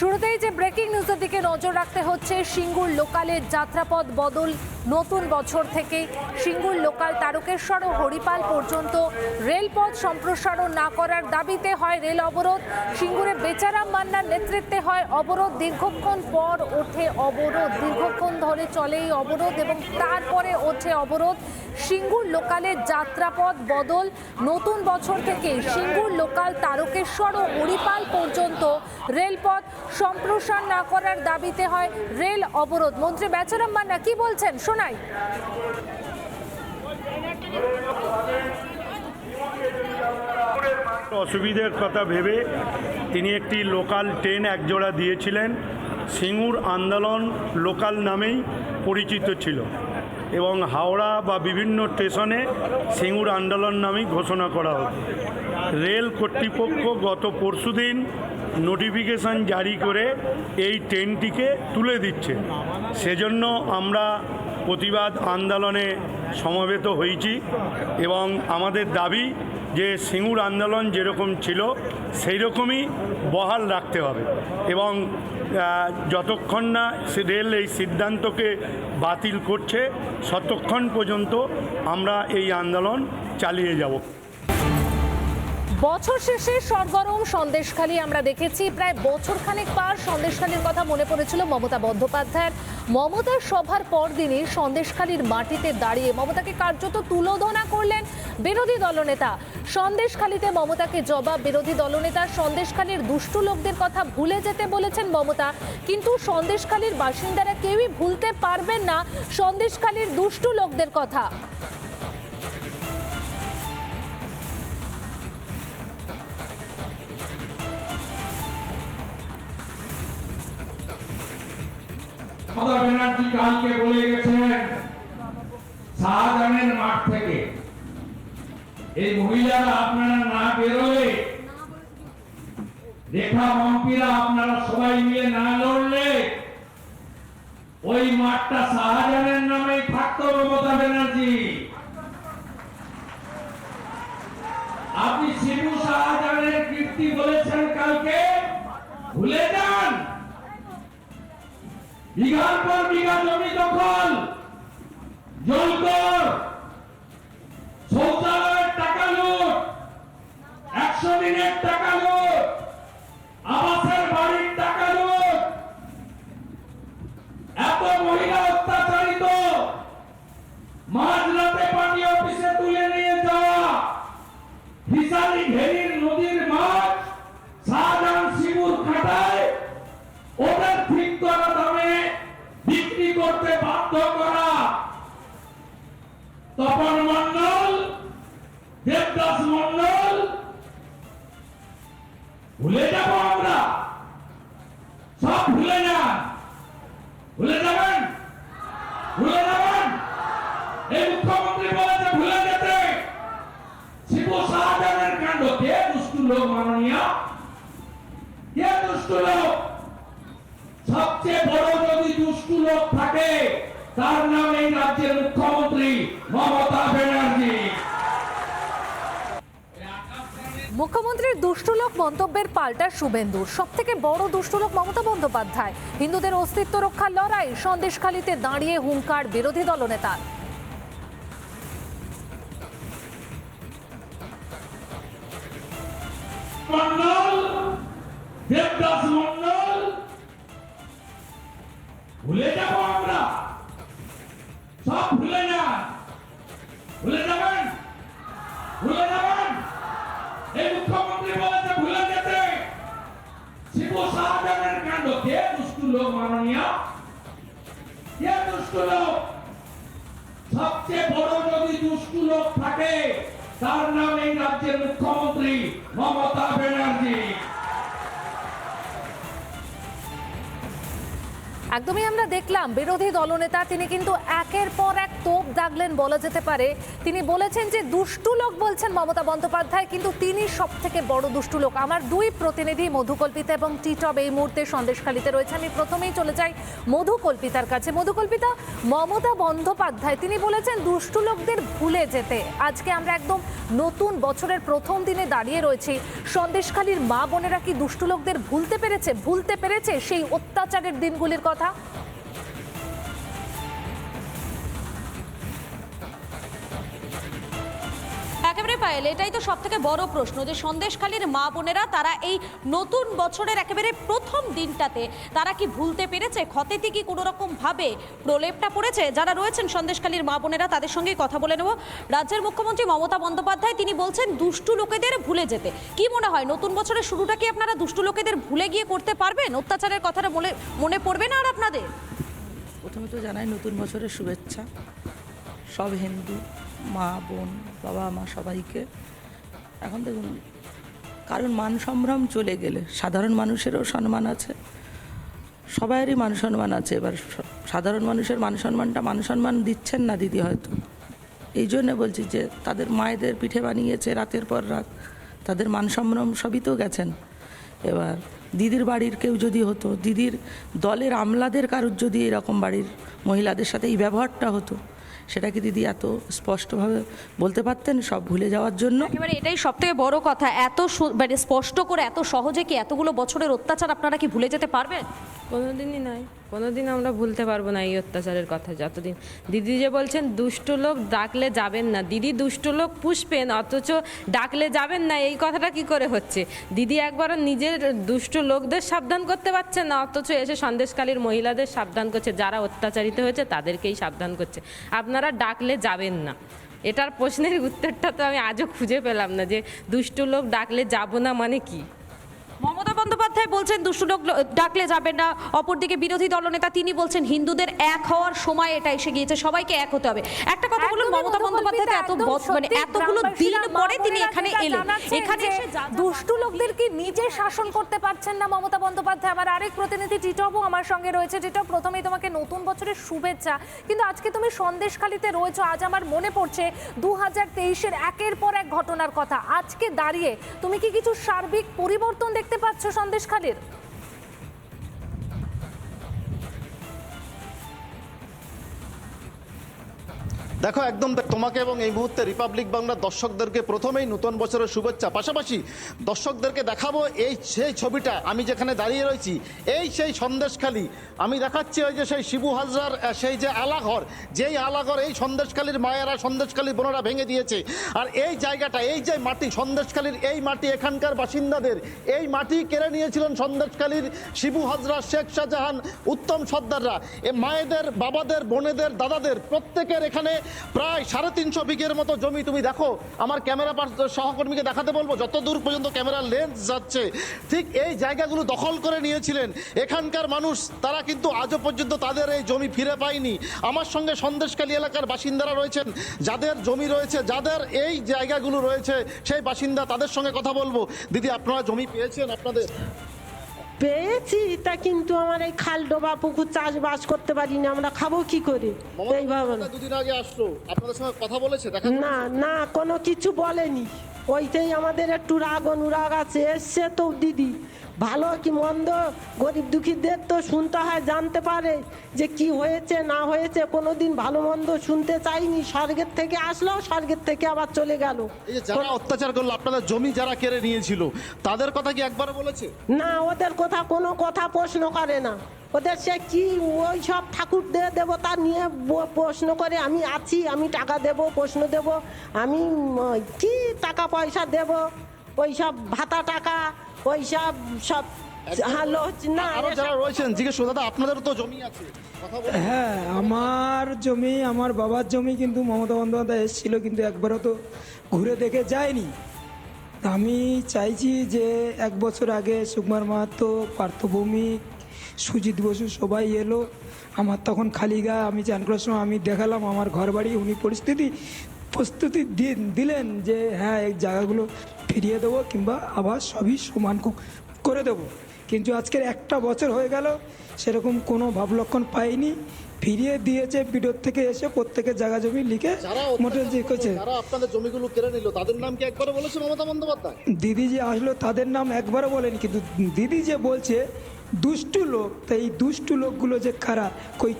শুরুতেই যে ব্রেকিং নিউজের দিকে নজর রাখতে হচ্ছে সিঙ্গুর লোকালের যাত্রাপথ বদল নতুন বছর থেকেই সিঙ্গুর লোকাল তারকেশ্বর ও হরিপাল পর্যন্ত রেলপথ সম্প্রসারণ না করার দাবিতে হয় রেল অবরোধ। সিঙ্গুরে বেচারাম মান্নার নেতৃত্বে হয় অবরোধ। দীর্ঘক্ষণ পর ওঠে অবরোধ। দীর্ঘক্ষণ ধরে চলে এই অবরোধ এবং তারপরে ওঠে অবরোধ। সিঙ্গুর লোকালের যাত্রাপথ বদল। নতুন বছর থেকে সিঙ্গুর লোকাল তারকেশ্বর ও হরিপাল পর্যন্ত রেলপথ সম্প্রসার না করার দাবিতে হয় রেল অবরোধ। মন্ত্রী বেচারাম মান্না কি বলছেন? শোনাই অসুবিধের কথা ভেবে তিনি একটি লোকাল ট্রেন একজোড়া দিয়েছিলেন। সিঙ্গুর আন্দোলন লোকাল নামেই পরিচিত ছিল এবং হাওড়া বা বিভিন্ন স্টেশনে সিঙ্গুর আন্দোলন নামেই ঘোষণা করা হতো। রেল কর্তৃপক্ষ গত পরশুদিন নোটিফিকেশান জারি করে এই ট্রেনটিকে তুলে দিচ্ছে। সেজন্য আমরা প্রতিবাদ আন্দোলনে সমবেত হয়েছি এবং আমাদের দাবি যে সিঙ্গুর আন্দোলন যেরকম ছিল সেই রকমই বহাল রাখতে হবে এবং যতক্ষণ না রেল এই সিদ্ধান্তকে বাতিল করছে, ততক্ষণ পর্যন্ত আমরা এই আন্দোলন চালিয়ে যাব। বছর শেষে সরগরম সন্দেশখালী আমরা দেখেছি। প্রায় বছরখানেক পার সন্দেশখালীর কথা মনে পড়েছিল মমতা বন্দ্যোপাধ্যায়ের। মমতার সভার পরদিনই সন্দেশখালীর মাটিতে দাঁড়িয়ে মমতাকে কার্যত তুলোধনা করলেন বিরোধী দলনেতা। সন্দেশখালীতে মমতাকে জবাব, বিরোধী দলনেতা সন্দেশখালীর দুষ্টু লোকদের কথা ভুলে যেতে বলেছেন মমতা। কিন্তু সন্দেশখালীর বাসিন্দারা কেউই ভুলতে পারবেন না সন্দেশখালীর দুষ্টু লোকদের কথা। মমতা ব্যানার্জি কালকে বলে গেছেন শাহজাহানের মাঠ থেকে। এই মহিলারা আপনারা না বেরোলে, রেখা মন্ত্রীরা আপনারা সবাই মিলে না লড়লে, ওই মাঠটা শাহজাহানের নামেই থাকতো মমতা ব্যানার্জি। আপনি শিবু শাহজাহানের কীর্তি বলেছেন কালকে? ভুলে যান! বিঘার পর বিঘা জমি দখল। জলকর শৌচালয়ের টাকা লোট। একশো দিনের টাকা লুট। বাধ্য করা তপন মন্ডল দেবদাস মন্ডল ভুলে যাব আমরা। সব ভুলে যান। ভুলে যাবেন? ভুলে যাবেন? এই মুখ্যমন্ত্রী বলেছে ভুলে যেতে। শিবু শাহজাহানের কাণ্ড। কে দুষ্টু লোক মাননীয়? কে দুষ্টু লোক? সবচেয়ে বড় যদি দুষ্টু লোক থাকে তার নাম এই রাজ্যের মুখ্যমন্ত্রী মমতা ব্যানার্জি। মুখ্যমন্ত্রীর দুষ্টুলোক মন্তব্যের পাল্টা শুভেন্দুর সব থেকে বড় দুষ্টুলোক মমতা বন্দ্যোপাধ্যায়। হিন্দুদের অস্তিত্ব রক্ষার লড়াই সন্দেশখালিতে দাঁড়িয়ে হুঙ্কার বিরোধী দলনেতা মন্ডল দেবদাস মন্ডল ভুলে যাব সব ভুলে যান ভুলে যাবেন? ভুলে যাবেন? এই মুখ্যমন্ত্রী বলেছে ভুলে যেতে শিবু কাণ্ড। কে দুষ্টু লোক মাননীয়? কে দুষ্টু লোক? সবচেয়ে বড় যদি দুষ্টু লোক থাকে, তার নাম এই রাজ্যের মুখ্যমন্ত্রী মমতা ব্যানার্জি। একদমই আমরা দেখলাম বিরোধী দলনেতা, তিনি কিন্তু একের পর এক তোপ দাগলেন বলা যেতে পারে। তিনি বলেছেন যে দুষ্টু লোক বলছেন মমতা বন্দ্যোপাধ্যায়, কিন্তু তিনি সব থেকে বড় দুষ্টু লোক। আমার দুই প্রতিনিধি মধুকল্পিতা এবং টিটব এই মুহূর্তে সন্দেশখালিতে রয়েছে। আমি প্রথমেই চলে যাই মধুকল্পিতার কাছে। মধুকল্পিতা, মমতা বন্দ্যোপাধ্যায়, তিনি বলেছেন দুষ্টু লোকদের ভুলে যেতে। আজকে আমরা একদম নতুন বছরের প্রথম দিনে দাঁড়িয়ে রয়েছি। সন্দেশখালীর মা বোনেরা কি দুষ্টু লোকদের ভুলতে পেরেছে? ভুলতে পেরেছে সেই অত্যাচারের দিনগুলির কথা? একেবারে পায়েল এটাই তো সব থেকে বড় প্রশ্ন যে সন্দেশখালীর মা বোনেরা তারা এই নতুন বছরের একেবারে প্রথম দিনটাতে তারা কি ভুলতে পেরেছে? ক্ষতেতে কি কোনো রকম ভাবে প্রলেপটা পড়েছে? যারা রয়েছেন সন্দেশখালীর মা বোনেরা, তাদের সঙ্গে কথা বলে নেব। রাজ্যের মুখ্যমন্ত্রী মমতা বন্দ্যোপাধ্যায়, তিনি বলছেন দুষ্টু লোকেদের ভুলে যেতে। কি মনে হয়, নতুন বছরের শুরুটা কি আপনারা দুষ্টু লোকেদের ভুলে গিয়ে করতে পারবেন? অত্যাচারের কথাটা মনে মনে পড়বে না আর আপনাদের? প্রথমে তো জানাই নতুন বছরের শুভেচ্ছা। সব হিন্দু। মা, বোন, বাবা, মা সবাইকে। এখন দেখুন কারণ মান সম্ভ্রম চলে গেলে সাধারণ মানুষেরও সম্মান আছে, সবাইয়েরই মান সম্মান আছে। এবার সাধারণ মানুষের মান সম্মানটা মান সম্মান দিচ্ছেন না দিদি হয়তো। এই জন্যে বলছি যে, তাদের মায়েদের পিঠে বানিয়েছে রাতের পর রাত, তাদের মান সম্ভ্রম সবই তো গেছেন। এবার দিদির বাড়ির কেউ যদি হতো, দিদির দলের আমলাদের কারুর যদি এরকম বাড়ির মহিলাদের সাথে এই ব্যবহারটা হতো সেটা কি দিদি এত স্পষ্টভাবে বলতে পারতেন সব ভুলে যাওয়ার জন্য? এবারে এটাই সব থেকে বড় কথা। এত সু- মানে স্পষ্ট করে এত সহজে কি এতগুলো বছরের অত্যাচার আপনারা কি ভুলে যেতে পারবেন? কোনোদিনই নয়। কোনোদিন আমরা ভুলতে পারব না এই অত্যাচারের কথা, যতদিন। দিদি যে বলছেন, দুষ্ট লোক ডাকলে যাবেন না। দিদি দুষ্ট লোক পুষবেন, অথচ ডাকলে যাবেন না, এই কথাটা কি করে হচ্ছে? দিদি একবারও নিজের দুষ্ট লোকদের সাবধান করতে পারছে না, অথচ এসে সন্দেশকালীর মহিলাদের সাবধান করছে। যারা অত্যাচারিত হয়েছে, তাদেরকেই সাবধান করছে। আপনারা ডাকলে যাবেন না। এটার প্রশ্নের উত্তরটা তো আমি আজও খুঁজে পেলাম না যে, দুষ্ট লোক ডাকলে যাব না মানে কি? বন্দ্যোপাধ্যায় বলছেন দুষ্টু লোক ডাকলে যাবেন না। অপরদিকে বিরোধী দলনেতা তিনি বলছেন হিন্দুদের এক হওয়ার সময় এটা এসে গিয়েছে সবাইকে এক হতে হবে। একটা কথা বলুন মমতা বন্দ্যোপাধ্যায় এত মানে এতগুলো দিন পরে তিনি এখানে এলেন। এখানে এসে দুষ্টু লোকদের কি নিজে শাসন করতে পারছেন না মমতা বন্দ্যোপাধ্যায়? আমার আরেক প্রতিনিধি টিটবও আমার সঙ্গে রয়েছে। টিটব প্রথমেই তোমাকে নতুন বছরের শুভেচ্ছা। কিন্তু আজকে তুমি সন্দেশখালিতে রয়েছো আজ আমার মনে পড়ছে দু হাজার তেইশের একের পর এক ঘটনার কথা। আজকে দাঁড়িয়ে তুমি কি কিছু সার্বিক পরিবর্তন দেখতে পাচ্ছ সন্দেশখালির দেখো, একদম তোমাকে এবং এই মুহূর্তে রিপাবলিক বাংলার দর্শকদেরকে প্রথমেই নতুন বছরের শুভেচ্ছা। পাশাপাশি দর্শকদেরকে দেখাবো এই সেই ছবিটা। আমি যেখানে দাঁড়িয়ে রয়েছি, এই সেই সন্দেশখালী। আমি দেখাচ্ছি ওই যে সেই শিবু হাজরার সেই যে আলাঘর। যেই আলাঘর, এই সন্দেশখালীর মায়েরা সন্দেশখালির বোনেরা ভেঙে দিয়েছে। আর এই জায়গাটা, এই যে মাটি, সন্দেশখালীর এই মাটি, এখানকার বাসিন্দাদের, এই মাটি কেড়ে নিয়েছিলেন সন্দেশখালির শিবু হাজরা, শেখ শাহজাহান, উত্তম সর্দাররা। এ মায়েদের, বাবাদের, বোনেদের, দাদাদের, প্রত্যেকের এখানে প্রায় সাড়ে তিনশো বিঘের মতো জমি তুমি দেখো, আমার ক্যামেরা সহকর্মীকে দেখাতে বলব, যত দূর পর্যন্ত ক্যামেরার লেন্স যাচ্ছে, ঠিক এই জায়গাগুলো দখল করে নিয়েছিলেন। এখানকার মানুষ, তারা কিন্তু আজও পর্যন্ত তাদের এই জমি ফিরে পায়নি। আমার সঙ্গে সন্দেশকালী এলাকার বাসিন্দারা রয়েছেন, যাদের জমি রয়েছে, যাদের এই জায়গাগুলো রয়েছে, সেই বাসিন্দা তাদের সঙ্গে কথা বলব। দিদি, আপনারা জমি পেয়েছেন আপনাদের? পেয়েছি তা কিন্তু আমার এই খাল ডোবা পুকুর চাষবাস করতে পারি না আমরা খাব কি করে? এইভাবে দুদিন আগে আসলো আপনাদের সঙ্গে কথা বলেছে না না কোনো কিছু বলেনি। ওইটাই আমাদের একটু রাগ অনুরাগ আছে। এসছে তো দিদি। ভালো কি মন্দ? গরিব দুঃখীদের তো শুনতে হয় জানতে পারে যে কি হয়েছে না হয়েছে। কোনো দিন ভালো মন্দ শুনতে চাইনি। স্বর্গের থেকে আসলো স্বর্গের থেকে আবার চলে গেল। এই যে যারা অত্যাচার করল আপনাদের জমি যারা কেড়ে নিয়েছিল তাদের কথা কি একবার বলেছে? না ওদের কথা কোনো কথা প্রশ্ন করে না। ওদের সে কি ওই সব ঠাকুর দে দেবতা নিয়ে প্রশ্ন করে আমি আছি আমি টাকা দেব প্রশ্ন দেব আমি কি টাকা পয়সা দেব ওই সব ভাতা টাকা ওই সব সব হ্যালো না আরও যারা রয়েছেন জিজ্ঞেস দাদা আপনাদেরও তো জমি আছে। হ্যাঁ আমার জমি আমার বাবার জমি কিন্তু মমতা বন্দ্যোপাধ্যায় এসেছিল কিন্তু একবারও তো ঘুরে দেখে যায়নি। আমি চাইছি যে এক বছর আগে সুকুমার মাহাতো পার্থভৌমিক সুজিত বসু সবাই এলো। আমার তখন খালি গা আমি চান করার সময় আমি দেখালাম আমার ঘর বাড়ি উনি পরিস্থিতি প্রস্তুতি দি- দিলেন যে হ্যাঁ এই জায়গাগুলো ফিরিয়ে দেবো কিংবা আবার সবই সমান করে দেব। কিন্তু আজকের একটা বছর হয়ে গেল সেরকম কোনো ভাবলক্ষণ পাইনি। ফিরিয়ে দিয়েছে বিডোর থেকে এসে প্রত্যেকের জায়গা জমি লিখে মোটর যে করছে। যারা আপনাদের জমিগুলো কেড়ে নিল। তাদের নাম কি একবারও বলেছে মমতা বন্দ্যোপাধ্যায়? দিদি যে আসলো তাদের নাম একবারও বলেনি কিন্তু দিদি যে বলছে দুষ্টু লোক তা এই দুষ্টু লোকগুলো যে খারাপ কই।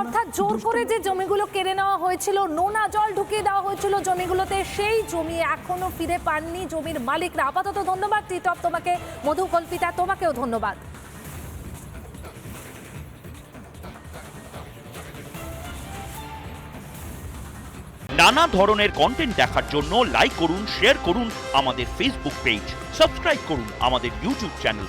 অর্থাৎ জোর করে যে জমিগুলো কেড়ে নেওয়া হয়েছিল নোনা জল ঢুকিয়ে দেওয়া হয়েছিল জমিগুলোতে সেই জমি এখনও ফিরে পাননি জমির মালিকরা। আপাতত ধন্যবাদ টিটক তোমাকে মধু কল্পিতা তোমাকেও ধন্যবাদ। নানা ধরনের কন্টেন্ট দেখার জন্য লাইক করুন শেয়ার করুন আমাদের ফেসবুক পেজ সাবস্ক্রাইব করুন আমাদের ইউটিউব চ্যানেল